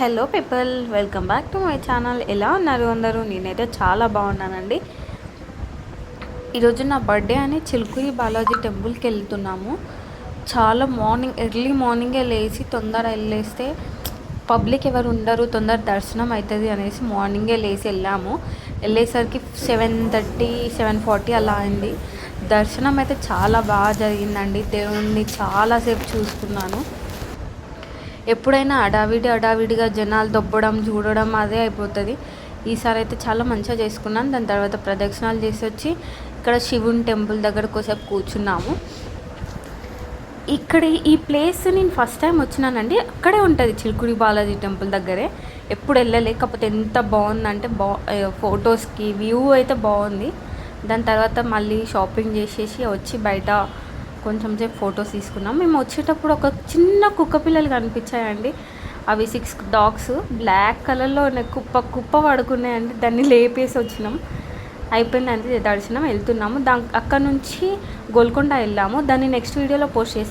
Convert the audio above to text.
Hello people welcome back to my channel. ఎలా ఉన్నారు అందరూ? నేనైతే చాలా బాగున్నానండి. ఈరోజు నా బర్త్డే అని చిలుకూరి బాలాజీ టెంపుల్కి వెళ్తున్నాము. చాలా మార్నింగ్ ఎర్లీ మార్నింగే లేచి తొందర వెళ్ళేస్తే పబ్లిక్ ఎవరు ఉండరు తొందర దర్శనం అవుతుంది అనేసి మార్నింగే లేచి వెళ్ళాము. వెళ్ళేసరికి సెవెన్ థర్టీ సెవెన్ ఫార్టీ అలా అయింది. దర్శనం అయితే చాలా బాగా జరిగిందండి. దేవుణ్ణి చాలాసేపు చూసుకున్నాను. ఎప్పుడైనా అడావిడి అడావిడిగా జనాలు దొబ్బడం చూడడం అదే అయిపోతుంది. ఈసారి అయితే చాలా మంచిగా చేసుకున్నాను దాని తర్వాత ప్రదక్షిణాలు చేసి వచ్చి ఇక్కడ శివుని టెంపుల్ దగ్గర కోసేపు కూర్చున్నాము. ఇక్కడ ఈ ప్లేస్ నేను ఫస్ట్ టైం వచ్చినానండి. అక్కడే ఉంటుంది చిలుకుడి బాలాజీ టెంపుల్ దగ్గరే. ఎప్పుడు వెళ్ళలే కాకపోతే ఎంత బాగుందంటే బా ఫొటోస్కి వ్యూ అయితే బాగుంది. దాని తర్వాత మళ్ళీ షాపింగ్ చేసేసి వచ్చి బయట కొంచెం సేపు ఫొటోస్ తీసుకున్నాం. మేము వచ్చేటప్పుడు ఒక చిన్న కుక్క పిల్లలు కనిపించాయండి. అవి సిక్స్ డాగ్స్ బ్లాక్ కలర్లో ఉన్నాయి కుప్ప కుప్ప పడుకున్నాయండి. దాన్ని లేపేసి వచ్చినాం. అయిపోయిందంటే దర్శనం వెళ్తున్నాము. దా అక్కడ నుంచి గోల్కొండ వెళ్ళాము. దాన్ని నెక్స్ట్ వీడియోలో పోస్ట్ చేసాం